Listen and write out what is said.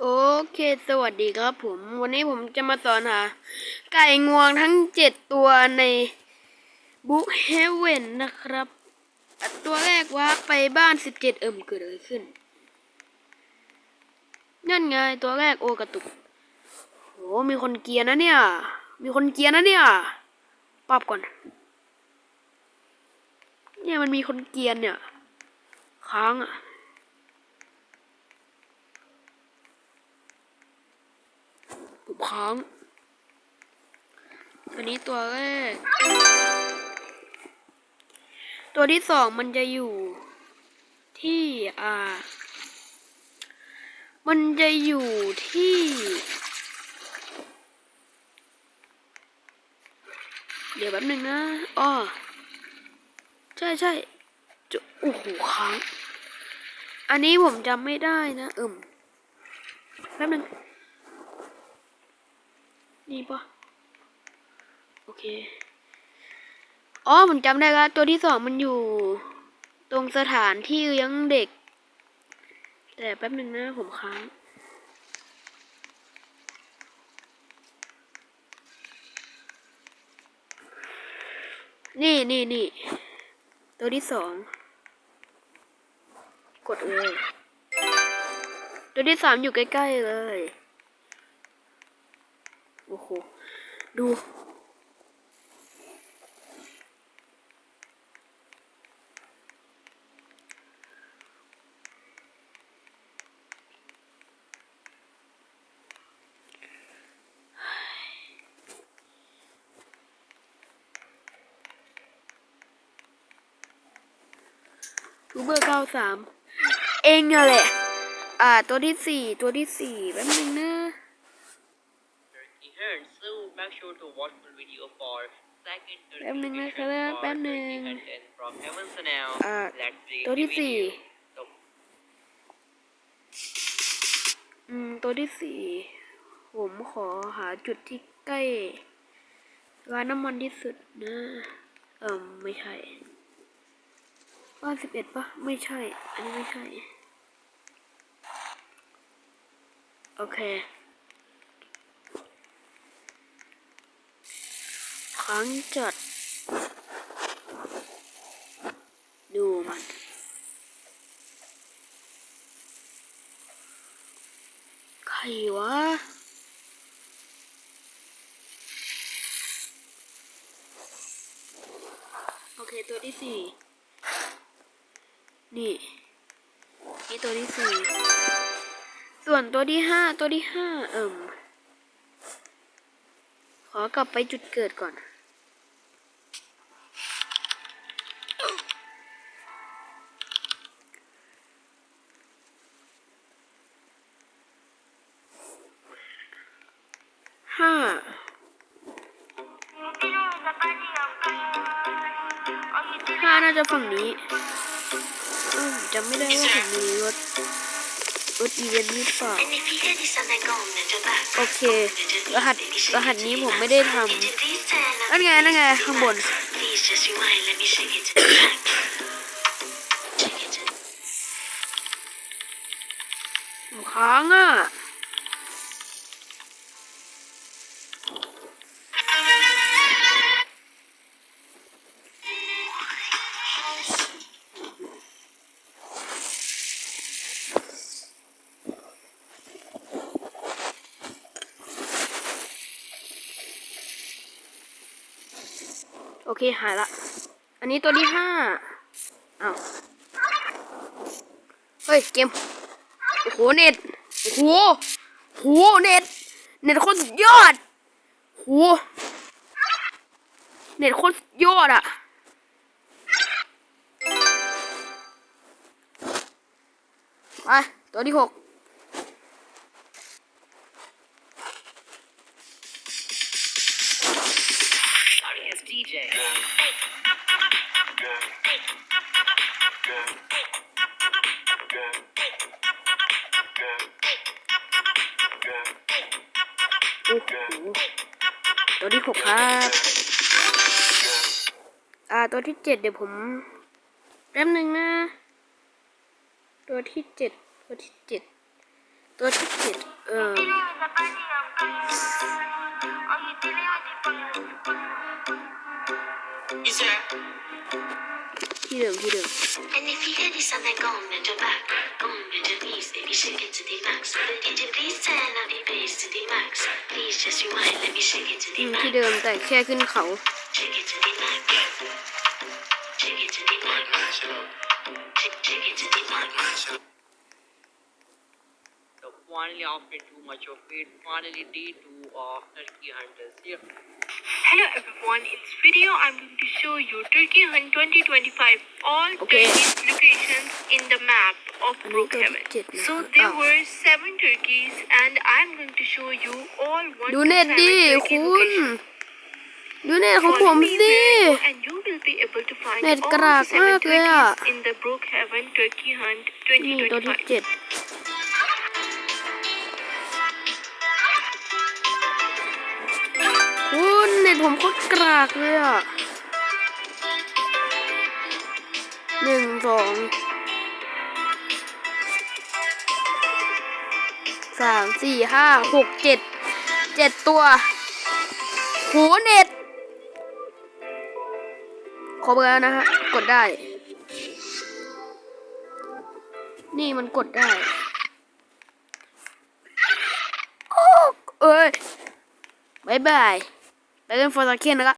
โอเค สวัสดีครับผม วันนี้ผมจะมาสอนหา ไก่งวงทั้งเจ็ดตัวในบุ๊กเฮเวนนะครับ ตัวแรกว่าไปบ้านสิบเจ็ดเอิมเกิดอะไรขึ้น นั่นไงตัวแรกโอกระตุกโหมีคนเกียร์นะเนี่ย มีคนเกียร์นะเนี่ยปรับก่อน เนี่ยมันมีคนเกียร์เนี่ย ค้างอะ ผมค้างอันนี้ตัวแรก ตัวที่สองมันจะอยู่ที่อ่า มันจะอยู่ที่เดี๋ยวแป๊บหนึ่งนะอ๋อใช่ใช่จะโอ้โหค้าง อันนี้ผมจำไม่ได้นะอิ่มแป๊บหนึ่ง นี่ปะโอเค อ๋อผมจำได้แล้วตัวที่สองมันอยู่ ตรงสถานที่เลี้ยงเด็ก แต่แป๊บหนึ่งนะผมค้างนี่นี่นี่ตัวที่สองกดเลย ตัวที่สามอยู่ใกล้ ๆ เลย โอ้โห ดู ทูเบอร์เก้าสาม เองอะแหละ อ่า ตัวที่สี่ ตัวที่สี่แป๊บนึงนะ here, so make sure to watch full video for second แป๊บนึงนะ notification ครับ for แป๊บนึง30 content from Heaven so now อ่า let's begin ตัวที่ the สี่ video. So, อืม ตัวที่สี่ ผมขอหาจุดที่ใกล้ร้านน้ำมันที่สุดนะ เอิมไม่ใช่บ้านสิบเอ็ดปะไม่ใช่ อันนี้ไม่ใช่ โอเค ครั้งจัด ดูมันใครวะโอเคตัวที่สี่นี่ นี่ตัวที่สี่ส่วนตัวที่ห้าตัวที่ห้าเอิ่มขอกลับไปจุดเกิดก่อน ห้าห้าน่าจะฝั่งนี้จำไม่ได้ว่าผมมีรถรถอีเวนต์นี้เปล่าโอเค รหัสรหัสนี้ผมไม่ได้ทำนั่นไงนั่นไงข้างบนค้างอะ เคหายละ อันนี้ตัวที่ห้าอ้าวเฮ้ยเกมโอ้โหเน็ตโอ้โหโอ้โหเน็ตเน็ตโคตรสุดยอดโอ้โหเน็ตโคตรสุดยอดอะไปตัวที่หก is DJ. โอ้โหตัวที่หกครับ อ่า ตัวที่เจ็ดเดี๋ยวผมแป๊บหนึ่งนะ ตัวที่เจ็ด ตัวที่เจ็ด ตัวที่เจ็ด เออ ที่เดิมที่เดิม And if you hear this on that gong and your back, gong and your knees, baby, shake it to the max. Will the DJ please turn up the bass to the max? Please just rewind, let me shake it to อื the มที่ max. เดิมแต่แค่ขึ้นเขา Shake it to the max. Shake it to the max. Shake, shake it to the max. So finally, after too much of it, finally day two of Turkey Hunters here. Hello everyone, in this video I'm going to show you Turkey Hunt 2025 all Okay. turkeys locations in the map of อันนี้ตัว Brookhaven. ที่เจ็ดนะ So อ้า there ว were seven turkeys and I'm going to show you all one ดู to เน็ต seven ดิ turkey คุณ locations. ดูเน็ตของผ Follow ม me สิ there and you will be able to find เน็ต all กราก the seven มากเลยอะ turkeys in the Brookhaven Turkey Hunt นี่ตัวที่ 2025. เจ็ด ผมโคตรกรากเลยอะหนึ่งสองสามสี่ห้าหกเจ็ดเจ็ดตัวโหเน็ต ขอเบอร์นะฮะ กดได้ นี่มันกดได้โอ้เอ้ยบายบาย ไปเล่นฟอร์ซาเคนนะครับ